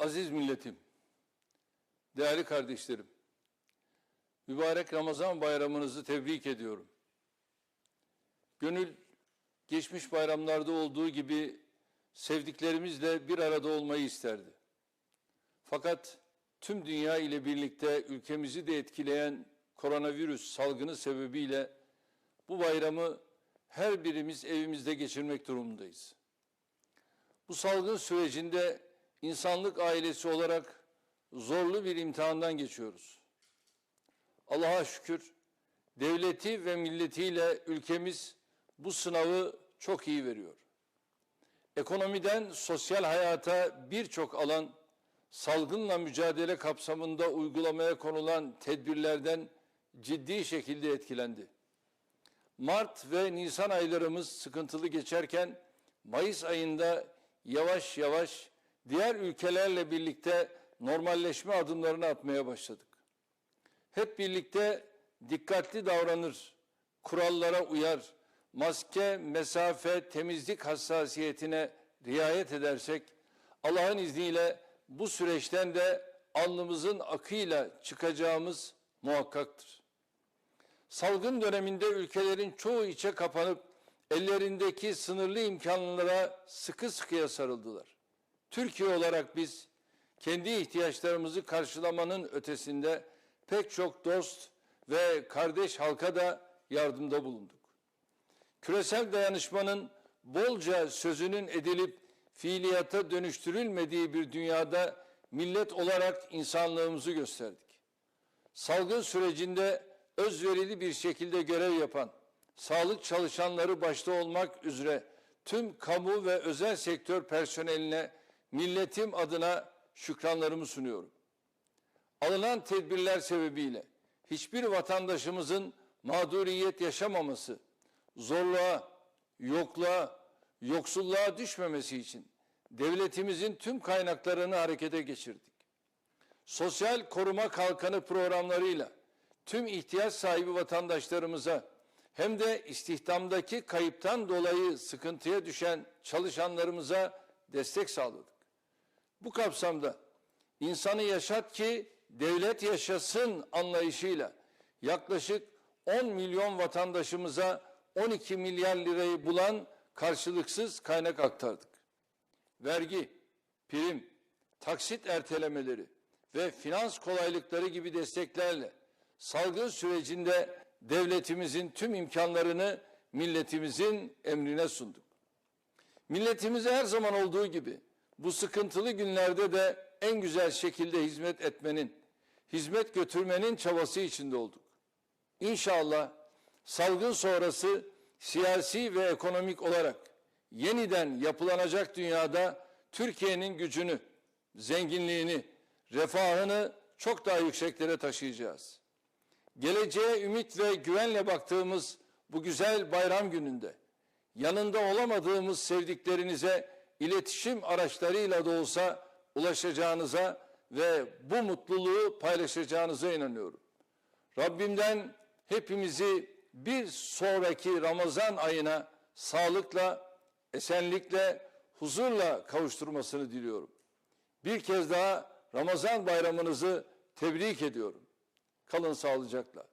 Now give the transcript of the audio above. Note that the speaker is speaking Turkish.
Aziz milletim, değerli kardeşlerim, mübarek Ramazan bayramınızı tebrik ediyorum. Gönül geçmiş bayramlarda olduğu gibi sevdiklerimizle bir arada olmayı isterdi. Fakat tüm dünya ile birlikte ülkemizi de etkileyen koronavirüs salgını sebebiyle bu bayramı her birimiz evimizde geçirmek durumundayız. Bu salgın sürecinde insanlık ailesi olarak zorlu bir imtihandan geçiyoruz. Allah'a şükür devleti ve milletiyle ülkemiz bu sınavı çok iyi veriyor. Ekonomiden sosyal hayata birçok alan salgınla mücadele kapsamında uygulamaya konulan tedbirlerden ciddi şekilde etkilendi. Mart ve Nisan aylarımız sıkıntılı geçerken Mayıs ayında yavaş yavaş diğer ülkelerle birlikte normalleşme adımlarını atmaya başladık. Hep birlikte dikkatli davranır, kurallara uyar, maske, mesafe, temizlik hassasiyetine riayet edersek Allah'ın izniyle bu süreçten de alnımızın akıyla çıkacağımız muhakkaktır. Salgın döneminde ülkelerin çoğu içe kapanıp ellerindeki sınırlı imkanlara sıkı sıkıya sarıldılar. Türkiye olarak biz kendi ihtiyaçlarımızı karşılamanın ötesinde pek çok dost ve kardeş halka da yardımda bulunduk. Küresel dayanışmanın bolca sözünün edilip fiiliyata dönüştürülmediği bir dünyada millet olarak insanlığımızı gösterdik. Salgın sürecinde özverili bir şekilde görev yapan, sağlık çalışanları başta olmak üzere tüm kamu ve özel sektör personeline milletim adına şükranlarımı sunuyorum. Alınan tedbirler sebebiyle hiçbir vatandaşımızın mağduriyet yaşamaması, zorluğa, yokluğa, yoksulluğa düşmemesi için devletimizin tüm kaynaklarını harekete geçirdik. Sosyal koruma kalkanı programlarıyla tüm ihtiyaç sahibi vatandaşlarımıza hem de istihdamdaki kayıptan dolayı sıkıntıya düşen çalışanlarımıza destek sağladık. Bu kapsamda insanı yaşat ki devlet yaşasın anlayışıyla yaklaşık 10 milyon vatandaşımıza 12 milyar lirayı bulan karşılıksız kaynak aktardık. Vergi, prim, taksit ertelemeleri ve finans kolaylıkları gibi desteklerle salgın sürecinde devletimizin tüm imkanlarını milletimizin emrine sunduk. Milletimize her zaman olduğu gibi bu sıkıntılı günlerde de en güzel şekilde hizmet etmenin, hizmet götürmenin çabası içinde olduk. İnşallah salgın sonrası siyasi ve ekonomik olarak yeniden yapılanacak dünyada Türkiye'nin gücünü, zenginliğini, refahını çok daha yükseklere taşıyacağız. Geleceğe ümit ve güvenle baktığımız bu güzel bayram gününde yanında olamadığımız sevdiklerinize iletişim araçlarıyla da olsa ulaşacağınıza ve bu mutluluğu paylaşacağınıza inanıyorum. Rabbimden hepimizi bir sonraki Ramazan ayına sağlıkla, esenlikle, huzurla kavuşturmasını diliyorum. Bir kez daha Ramazan bayramınızı tebrik ediyorum. Kalın sağlıcakla.